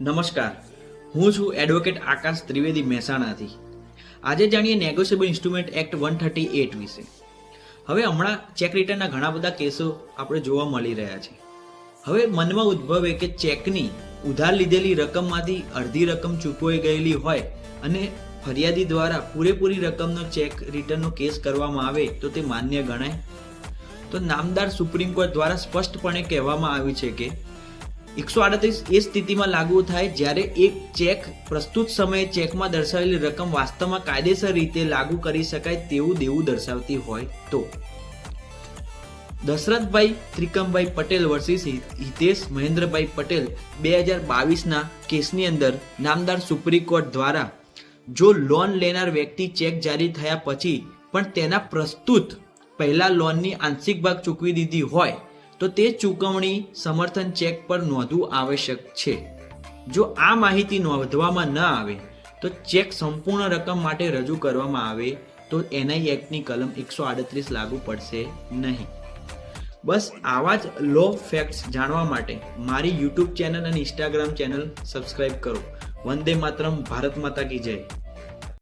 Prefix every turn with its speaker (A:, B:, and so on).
A: નમસ્કાર. હું છું એડવોકેટ આકાશ ત્રિવેદી મહેસાણાથી. આજે જાણીએ negotiable instrument act one thirty eight વિશે. હવે હમણાં ચેક રિટર્નના ઘણા બધા કેસો આપણે જોવા મળી રહ્યા છે. હવે મનમાં ઉદ્ભવે કે ચેકની ઉધાર લીધેલી રકમમાંથી અડધી રકમ ચૂકવાઈ ગયેલી હોય અને ફરિયાદી દ્વારા પૂરેપૂરી રકમનો ચેક રિટર્નનો કેસ કરવામાં આવે તો તે માન્ય ગણાય. તો નામદાર સુપ્રીમ કોર્ટ દ્વારા સ્પષ્ટપણે કહેવામાં આવ્યું છે કે એકસો આડત્રીસ એ સ્થિતિમાં લાગુ થાય જ્યારે એક ચેક પ્રસ્તુત સમયે ચેકમાં દર્શાવેલી રકમ વાસ્તવમાં કાયદેસર રીતે લાગુ કરી શકાય તેવું દેવું દર્શાવતી હોય તો. દશરથભાઈ ત્રિકમભાઈ પટેલ વર્સિસ હિતેશ મહેન્દ્રભાઈ પટેલ બે હજાર બાવીસના કેસની અંદર નામદાર સુપ્રીમ કોર્ટ દ્વારા જો લોન લેનાર વ્યક્તિ ચેક જારી થયા પછી પણ તેના પ્રસ્તુત પહેલા લોનની આંશિક ભાગ ચૂકવી દીધી હોય તો તે ચૂકવણી સમર્થન ચેક પર નોંધવું આવશ્યક છે. જો આ માહિતી નોંધવામાં ન આવે, તો ચેક સંપૂર્ણ રકમ માટે રજૂ કરવામાં આવે, તો એનઆઈ એક્ટની કલમ એકસો આડત્રીસ લાગુ પડશે નહીં. બસ આવા જ લો ફેક્ટ્સ જાણવા માટે મારી યુટ્યુબ ચેનલ અને ઇન્સ્ટાગ્રામ ચેનલ સબસ્ક્રાઈબ કરો. વંદે માતરમ, ભારત માતા કી જય.